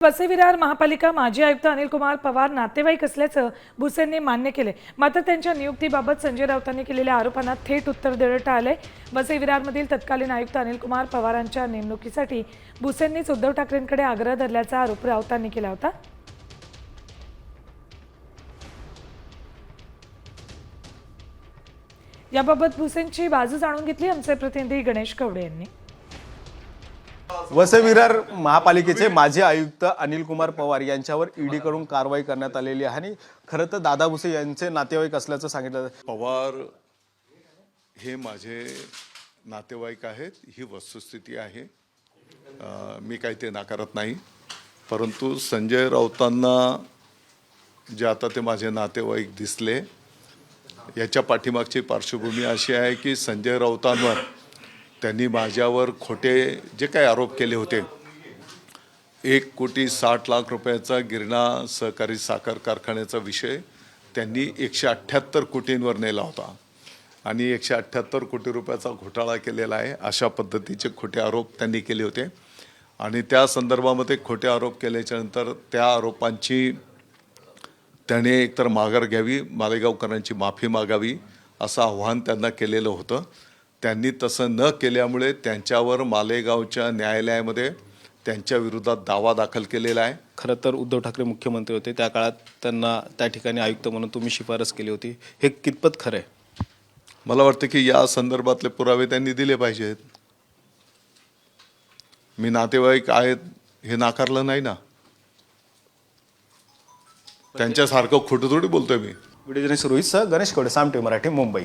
वसई विरार महापालिका माजी आयुक्त अनिल कुमार पवार नातेवाईक असल्याचं भुसेंनी मान्य केले मात्र त्यांच्या नियुक्तीबाबत संजय राऊतांनी केलेल्या आरोपांना थेट उत्तर देणं टाळलंय वसई विरारमधील तत्कालीन आयुक्त अनिल कुमार पवारांच्या नेमणुकीसाठी भुसेंनीच उद्धव ठाकरेंकडे आग्रह धरल्याचा आरोप राऊतांनी केला होता. याबाबत भुसेंची बाजू जाणून घेतली आमचे प्रतिनिधी गणेश कवडे यांनी. वसई विरार महापालिकेचे माजी आयुक्त अनिल कुमार पवार यांच्यावर ईडी कडून कारवाई करण्यात आलेली आहे आणि खरं तर दादा भुसे यांचे नातेवाईक असल्याचं सांगितलं पवार हे माझे नातेवाईक आहेत ही वस्तुस्थिती आहे. मी काही ते नाकारत नाही. परंतु संजय राऊतांना जे आता ते माझे नातेवाईक दिसले याच्या पाठीमागची पार्श्वभूमी अशी आहे की संजय राऊतांवर त्यांनी माझ्यावर खोटे जे काही आरोप केले होते एक कोटी साठ लाख रुपयाचा गिरणा सहकारी साखर कारखान्याचा विषय त्यांनी एकशे अठ्ठ्याहत्तर कोटींवर नेला होता. आणि एकशे अठ्ठ्याहत्तर कोटी रुपयाचा घोटाळा केलेला आहे अशा पद्धतीचे खोटे आरोप त्यांनी केले होते. आणि त्या संदर्भामध्ये खोटे आरोप केल्याच्यानंतर त्या आरोपांची त्याने एकतर माघार घ्यावी मालेगावकरांची माफी मागावी असं आव्हान त्यांना केलेलं होतं. त्यांनी तसं न केल्यामुळे त्यांच्यावर मालेगावच्या न्यायालयामध्ये त्यांच्या विरोधात दावा दाखल केलेला आहे. खरं तर उद्धव ठाकरे मुख्यमंत्री होते. त्या काळात त्यांना त्या ठिकाणी आयुक्त म्हणून तुम्ही शिफारस केली होती. हे कितपत खरं आहे? मला वाटतं की या संदर्भातले पुरावे त्यांनी दिले पाहिजेत. मी नातेवाईक आहेत हे नाकारलं नाही ना? त्यांच्यासारखं खोटं थोडी बोलतोय मी. व्हिडिओ जर्नलिस्ट रोहितसह गणेश कवडे साम टी मराठी मुंबई.